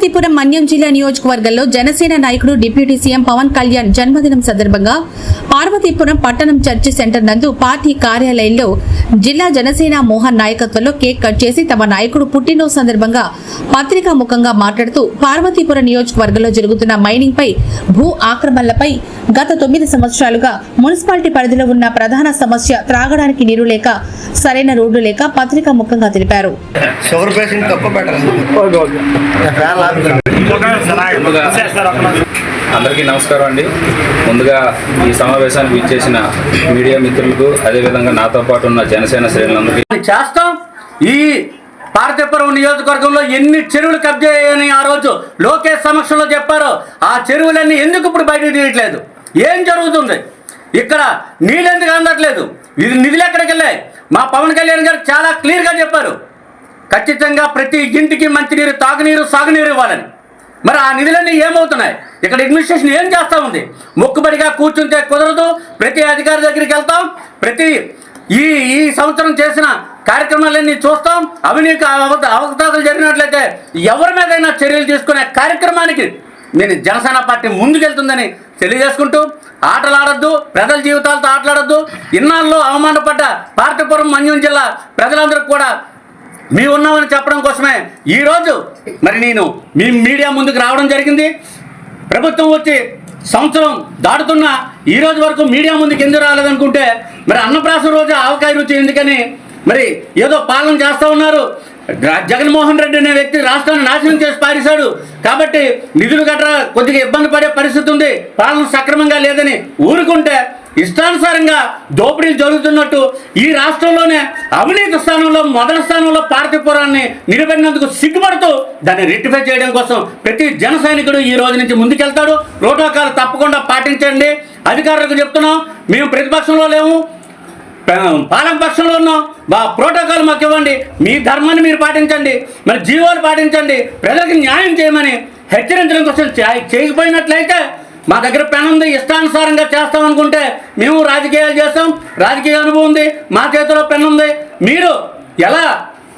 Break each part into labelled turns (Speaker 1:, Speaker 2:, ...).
Speaker 1: పార్వతీపురం మన్యం జిల్లా నియోజకవర్గంలో జనసేన నాయకుడు డిప్యూటీ సీఎం పవన్ కళ్యాణ్ జన్మదినం సందర్భంగా పార్వతీపురం పట్టణం చర్చి సెంటర్ నందు పార్టీ కార్యాలయంలో జిల్లా జనసేన మోహన్ నాయకత్వంలో కేక్ కట్ చేసి తమ నాయకుడు పుట్టినరోజు సందర్భంగా పత్రికా ముఖంగా మాట్లాడుతూ పార్వతీపురం నియోజకవర్గంలో జరుగుతున్న మైనింగ్ పై భూ ఆక్రమణలపై గత తొమ్మిది సంవత్సరాలుగా మున్సిపాలిటీ పరిధిలో ఉన్న ప్రధాన సమస్య త్రాగడానికి నీరు లేక సరైన రోడ్డు లేక పత్రికా ముఖంగా తెలిపారు.
Speaker 2: అందరికీ నమస్కారం అండి. ముందుగా ఈ సమావేశానికి ఇచ్చేసిన మీడియా మిత్రులకు అదేవిధంగా నాతో పాటు ఉన్న జనసేన శ్రేణులందరికీ.
Speaker 3: చేస్తాం. ఈ పార్తీపురం నియోజకవర్గంలో ఎన్ని చెరువులు కబ్జా అయ్యాయని ఆ రోజు లోకేష్ సమక్షంలో చెప్పారో. ఆ చెరువులన్నీ ఎందుకు ఇప్పుడు బయటకు తీయట్లేదు? ఏం జరుగుతుంది? ఇక్కడ నీళ్ళు ఎందుకు అందట్లేదు? ఇది నిధులు ఎక్కడికి వెళ్ళాయి మా పవన్ కళ్యాణ్ గారు చాలా క్లియర్గా చెప్పారు. ఖచ్చితంగా ప్రతి ఇంటికి మంచినీరు తాగునీరు సాగునీరు ఇవ్వాలని. మరి ఆ నిధులన్నీ ఏమవుతున్నాయి? ఇక్కడ అడ్మినిస్ట్రేషన్ ఏం చేస్తూ ఉంది? మొక్కుబడిగా కూర్చుంటే కుదరదు. ప్రతి అధికారి దగ్గరికి వెళ్తాం. ప్రతి ఈ ఈ సంవత్సరం చేసిన కార్యక్రమాలన్నీ చూస్తాం. అవినీతి అవత- అవకతవకలు జరిగినట్లయితే ఎవరి మీదైనా చర్యలు తీసుకునే కార్యక్రమానికి నేను జనసేన పార్టీ ముందుకెళ్తుందని తెలియజేసుకుంటూ ఆటలాడొద్దు ప్రజల జీవితాలతో ఆటలాడొద్దు. ఇన్నాళ్ళు అవమానపడ్డ పార్టీపురం మన్యం జిల్లా ప్రజలందరికీ కూడా మీ ఉన్నామని చెప్పడం కోసమే. ఈరోజు మరి నేను మీ మీడియా ముందుకు రావడం జరిగింది. ప్రభుత్వం వచ్చి సంవత్సరం దాటుతున్న ఈ రోజు వరకు మీడియా ముందుకు ఎందుకు రాలేదనుకుంటే మరి అన్నప్రాసం రోజు ఆవకాయ రుచి ఎందుకని మరి ఏదో పాలన చేస్తూ ఉన్నారు. జగన్మోహన్ రెడ్డి అనే వ్యక్తి రాష్ట్రాన్ని నాశనం చేసి పారేశాడు. కాబట్టి నిధులు గట్రా కొద్దిగా ఇబ్బంది పడే పరిస్థితి ఉంది. పాలన సక్రమంగా లేదని ఊరుకుంటే ఇష్టానుసారంగా దోపిడీలు జరుగుతున్నట్టు ఈ రాష్ట్రంలోనే అవినీతి స్థానంలో మొదటి స్థానంలో పార్థిపురాన్ని నిలబడినందుకు సిగ్గుపడుతూ దాన్ని రెక్టిఫై చేయడం కోసం ప్రతి జన సైనికుడు ఈ రోజు నుంచి ముందుకెళ్తాడు. ప్రోటోకాల్ తప్పకుండా పాటించండి. అధికారులకు చెప్తున్నాం మేము ప్రతిపక్షంలో లేము. పాలక పక్షంలో ఉన్నాం. బా ప్రోటోకాల్ మాకు ఇవ్వండి. మీ ధర్మాన్ని మీరు పాటించండి. మరి జీవోలు పాటించండి. ప్రజలకు న్యాయం చేయమని హెచ్చరించడం కోసం చేయకపోయినట్లయితే మా దగ్గర పెన్ ఉంది ఇష్టానుసారంగా చేస్తాం అనుకుంటే మేము రాజకీయాలు చేస్తాం రాజకీయ అనుభవం ఉంది మా చేతిలో పెన్ ఉంది మీరు ఎలా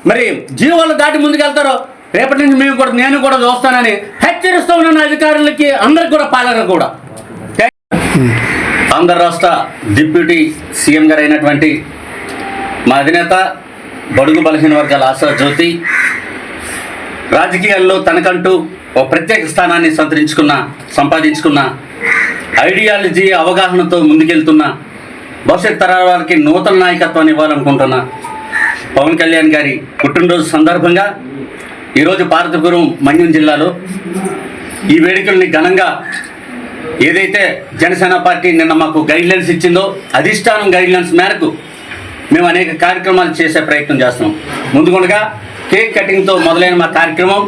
Speaker 3: మరి జీవోలు దాటి ముందుకెళ్తారో రేపటి నుంచి మేము కూడా నేను కూడా చూస్తానని హెచ్చరిస్తూ ఉన్న అధికారులకి అందరికి కూడా పాలన కూడా. ఆంధ్ర రాష్ట్ర డిప్యూటీ సీఎం గారు అయినటువంటి మా అధినేత బడుగు బలహీన వర్గాల ఆశా జ్యోతి రాజకీయాల్లో తనకంటూ ఒక ప్రత్యేక స్థానాన్ని సంతరించుకున్న సంపాదించుకున్న ఐడియాలజీ అవగాహనతో ముందుకెళ్తున్న భవిష్యత్ తరాల వారికి నూతన నాయకత్వాన్ని ఇవ్వాలనుకుంటున్నా పవన్ కళ్యాణ్ గారి పుట్టినరోజు సందర్భంగా ఈరోజు పార్వతీపురం మన్యం జిల్లాలో ఈ వేడుకల్ని ఘనంగా ఏదైతే జనసేన పార్టీ నిన్న మాకు గైడ్లైన్స్ ఇచ్చిందో అధిష్టానం గైడ్లైన్స్ మేరకు మేము అనేక కార్యక్రమాలు చేసే ప్రయత్నం చేస్తున్నాం. ముందుకొండగా కేక్ కటింగ్తో మొదలైన మా కార్యక్రమం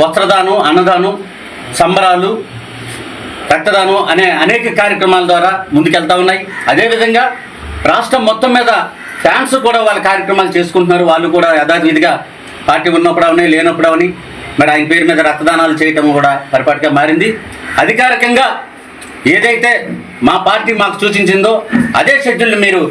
Speaker 3: వస్త్రదానం అన్నదానం సంబరాలు రక్తదానం అనే అనేక కార్యక్రమాల ద్వారా ముందుకెళ్తా ఉన్నాయి. అదేవిధంగా రాష్ట్రం మొత్తం మీద ఫ్యాన్స్ కూడా వాళ్ళ కార్యక్రమాలు చేసుకుంటున్నారు. వాళ్ళు కూడా యథావిధిగా పార్టీ ఉన్నప్పుడు అవని లేనప్పుడు అవని మరి ఆయన పేరు మీద రక్తదానాలు చేయటం కూడా పరిపాటిగా మారింది. అధికారికంగా ఏదైతే మా పార్టీ మాకు సూచించిందో అదే షెడ్యూల్ మీరు